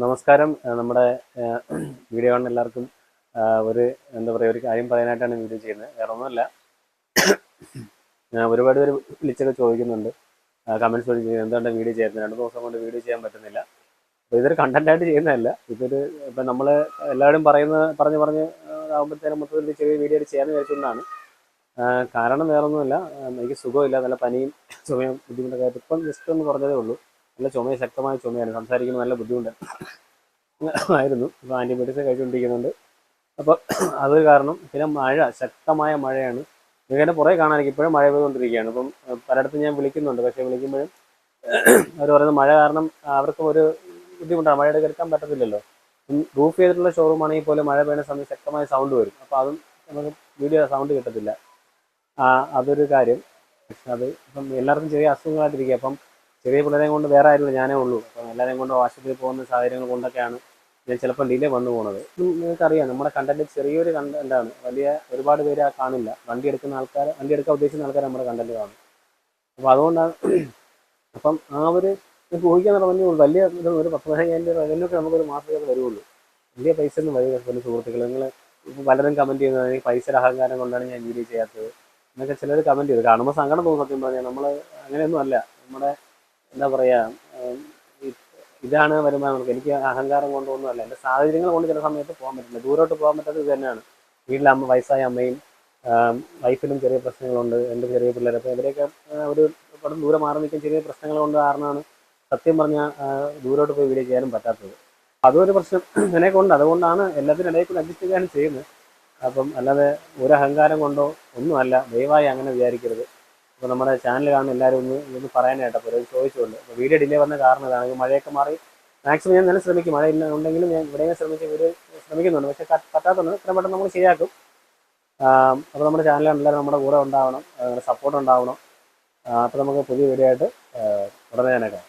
നമസ്കാരം. നമ്മുടെ വീഡിയോ കാണുന്ന എല്ലാവർക്കും ഒരു എന്താ പറയുക ഒരു കാര്യം പറയാനായിട്ടാണ് വീഡിയോ ചെയ്യുന്നത്. വേറെ ഒന്നുമല്ല ഒരുപാട് പേര് വിളിച്ചൊക്കെ ചോദിക്കുന്നുണ്ട്. കമൻസ് വഴി ചെയ്യുന്നത് എന്തുകൊണ്ട് വീഡിയോ ചെയ്യുന്നത് രണ്ട് ദിവസം കൊണ്ട് വീഡിയോ ചെയ്യാൻ പറ്റുന്നില്ല. അപ്പോൾ ഇതൊരു കണ്ടന്റായിട്ട് ചെയ്യുന്നതല്ല. ഇതൊരു ഇപ്പം നമ്മൾ എല്ലാവരും പറയുന്ന പറഞ്ഞ് പറഞ്ഞ് ആകുമ്പോഴത്തേനും മൊത്തത്തിൽ ചെറിയ വീഡിയോ ചെയ്യാമെന്ന് വിചാരിച്ചുകൊണ്ടാണ്. കാരണം വേറെ ഒന്നുമില്ല എനിക്ക് സുഖമില്ല. നല്ല പനിയും സമയം ബുദ്ധിമുട്ടൊക്കെ ആയിട്ട് ഇപ്പം ജസ്റ്റ് ഒന്ന് കുറഞ്ഞതേ ഉള്ളൂ. നല്ല ചുമയും ശക്തമായ ചുമയാണ്. സംസാരിക്കുമ്പോൾ നല്ല ബുദ്ധിമുട്ട്. ആയിരുന്നു. ഇപ്പോൾ ആന്റിബയോട്ടിക്സ് കഴിച്ചുകൊണ്ടിരിക്കുന്നുണ്ട്. അപ്പോൾ അത് കാരണം. പിന്നെ മഴ ശക്തമായ മഴയാണ്. ഇതിന്റെ പുറകെ കാണാനിരിക്കും ഇപ്പോഴും മഴ പെയ്തുകൊണ്ടിരിക്കുകയാണ്. അഹ് പലയിടത്തും ഞാൻ വിളിക്കുന്നുണ്ട്. പക്ഷേ വിളിക്കുമ്പോഴും അവർ പറയുന്നത് മഴ കാരണം അവർക്ക് ഒരു ബുദ്ധിമുട്ടാണ്. മഴയുടെ എടുക്കാൻ പറ്റത്തില്ലല്ലോ. റൂഫ് ചെയ്തിട്ടുള്ള ഷോറൂം ആണെങ്കിൽ പോലും മഴ പെയ്യുന്ന സമയത്ത് ശക്തമായ സൗണ്ട് വരും. അപ്പോൾ അതും നമുക്ക് വീഡിയോ സൗണ്ട് കിട്ടത്തില്ല. അതൊരു കാര്യം. പക്ഷെ അത് ഇപ്പം എല്ലാവർക്കും ചെറിയ അസുഖങ്ങളായിട്ടിരിക്കുക അപ്പം ചെറിയ പിള്ളേരെ കൊണ്ട് വേറെ ആരുമില്ല ഞാനേ ഉള്ളൂ. അപ്പം എല്ലാവരെയും കൊണ്ട് ആശുപത്രിയിൽ പോകുന്ന സാഹചര്യങ്ങൾ കൊണ്ടൊക്കെയാണ് ഞാൻ ചിലപ്പോൾ ഡിലേ വന്നു ഉം നിങ്ങൾക്കറിയാം നമ്മുടെ കണ്ടന്റ് ചെറിയൊരു കണ്ടന്റാണ് വലിയ ഒരുപാട് പേര് ആ കാണില്ല. വണ്ടി എടുക്കുന്ന ആൾക്കാർ വണ്ടി എടുക്കാൻ ഉദ്ദേശിക്കുന്ന ആൾക്കാർ നമ്മുടെ കണ്ടന്റ് കാണും. അപ്പോൾ അതുകൊണ്ടാണ് അപ്പം ആ ഒരു ഊഹിക്കാൻ പറഞ്ഞ വലിയ ഒരു പത്ത് പതിനായിരം രൂപ റവന്യൂ ഒക്കെ നമുക്കൊരു മാസത്തേക്ക് വരുള്ളൂ വലിയ പൈസ ഒന്നും വരിക പിന്നെ സുഹൃത്തുക്കൾ നിങ്ങൾ പലരും കമന്റ് ചെയ്യുന്നത് പൈസ പൈസയുടെ അഹങ്കാരം കൊണ്ടാണ് ഞാൻ വീഡിയോ ചെയ്യാത്തത്. എന്നൊക്കെ ചിലർ കമന്റ് ചെയ്തു. കാണുമ്പോൾ സങ്കടം തോന്നും സത്യം പറഞ്ഞാൽ. നമ്മൾ അങ്ങനെയൊന്നും അല്ല. നമ്മുടെ എന്താ പറയാ ഇതാണ് വരുമാനം. എനിക്ക് അഹങ്കാരം കൊണ്ടൊന്നും അല്ല എന്റെ സാഹചര്യങ്ങൾ കൊണ്ട് ചില സമയത്ത് പോകാൻ പറ്റില്ല. ദൂരോട്ട് പോകാൻ പറ്റാത്തത് തന്നെയാണ്. വീട്ടിലെ അമ്മ വയസ്സായ അമ്മയും വൈഫിനും ചെറിയ പ്രശ്നങ്ങളുണ്ട്. എന്റെ ചെറിയ പിള്ളേർ അപ്പോൾ ഇവരെയൊക്കെ ഒരു പടം ദൂരെ മാറി നിൽക്കാൻ ചെറിയ പ്രശ്നങ്ങൾ കൊണ്ട് കാരണമാണ് സത്യം പറഞ്ഞാൽ ദൂരോട്ട് പോയി വീഡിയോ ചെയ്യാനും പറ്റാത്തത്. അതൊരു പ്രശ്നം എന്നെ കൊണ്ട് അതുകൊണ്ടാണ് എല്ലാത്തിനും ഇടയിൽ കൂടെ അഡ്ജസ്റ്റ് ചെയ്യാനും ചെയ്യുന്നത്. അപ്പം അല്ലാതെ ഒരു അഹങ്കാരം കൊണ്ടോ ഒന്നുമല്ല. ദയവായി അങ്ങനെ വിചാരിക്കരുത്. അപ്പോൾ നമ്മുടെ ചാനൽ കാണുന്ന എല്ലാവരും ഒന്ന് ഇതൊന്ന് പറയാനായിട്ട് അപ്പോൾ ചോദിച്ചുകൊണ്ട് അപ്പോൾ വീഡിയോ ഡിലേ വന്ന കാരണം ഇതാണ്. മഴയൊക്കെ മാറി. മാക്സിമം ഞാൻ നല്ല ശ്രമിക്കും. മഴ ഇല്ല ഉണ്ടെങ്കിലും ഞാൻ ഇവിടെ ശ്രമിച്ച് ഇവർ ശ്രമിക്കുന്നുണ്ട്. പക്ഷേ പറ്റാത്തതുകൊണ്ട് ഇത്രയും പെട്ടെന്ന് നമ്മൾ ശരിയാക്കും. അപ്പോൾ നമ്മുടെ ചാനൽ എല്ലാവരും നമ്മുടെ കൂടെ ഉണ്ടാവണം. സപ്പോർട്ട് ഉണ്ടാവണം. അപ്പോൾ നമുക്ക് പുതിയ വീഡിയോ ആയിട്ട് ഉടനെ തന്നെ കാണാം.